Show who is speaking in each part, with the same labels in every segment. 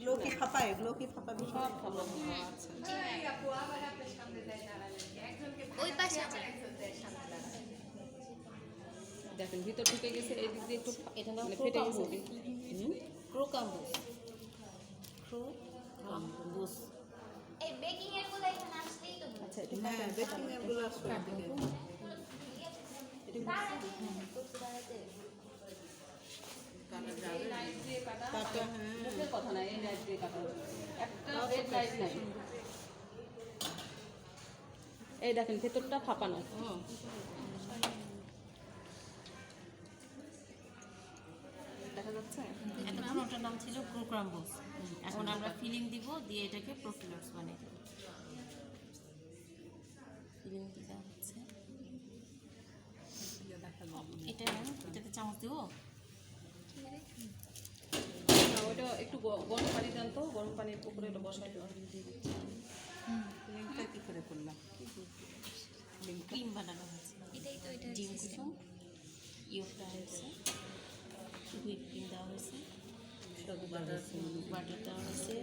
Speaker 1: এগুলো কি ফাঁপা? এগুলো কি ফাঁপা
Speaker 2: সব খাবার আচ্ছা
Speaker 3: ওই পাশে
Speaker 2: দেখেন ভিতর ঢুকে গেছে এই দিক দিয়ে একটু
Speaker 3: এটা
Speaker 2: মানে ফেটে গেছে।
Speaker 3: ক্রোকাম্বুস। ক্রোকাম্বুস। এই বেকিং এরগুলো এখানে আসলেই তো
Speaker 2: আচ্ছা এটা
Speaker 1: হ্যাঁ বেকিং
Speaker 2: কাটা,
Speaker 1: হ্যাঁ।
Speaker 2: মুখের কথা না এই knife দিয়ে কাটা একটা red knife নাই এই দেখেন ভেতরটা ফাঁপানো। দেখা যাচ্ছে?
Speaker 4: এতক্ষণ ওটার নাম ছিল ক্রোক্রাম্বোস এখন আমরা ফিলিং দিব দিয়ে এটাকে প্রোফিলার্স বানিয়ে দেবো। ফিলিং দিতে হচ্ছে এটা এটাতে চামচ দিব?
Speaker 2: না, ওইটা একটু গরম পানি দেন তো গরম পানির উপরে এটা বসাই
Speaker 1: লিঙ্কটা কি করে করলাম?
Speaker 4: ক্রিম বানানো হয়েছে।
Speaker 3: এটাই তো এটা
Speaker 4: ডিম কুসুম ইয়োগ হয়েছে। হুইপ ক্রিম দেওয়া হয়েছে। বাটার দেওয়া হয়েছে।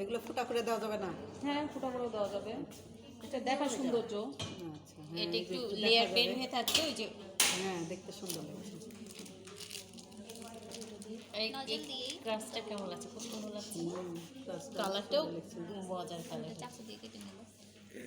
Speaker 1: এগুলো ফুটা করে দেওয়া যাবে না?
Speaker 2: হ্যাঁ ফুটা করে দেওয়া যাবে। এটা দেখা সুন্দর
Speaker 1: তো হ্যাঁ,
Speaker 4: এটা একটু লেয়ার। পেন হয়ে থাকছে ওই যে
Speaker 1: হ্যাঁ দেখতে সুন্দর লাগছে।
Speaker 4: এই
Speaker 3: নজল
Speaker 4: কেমন লাগছে? খুব সুন্দর লাগছে। কালারটাও। মজার কালার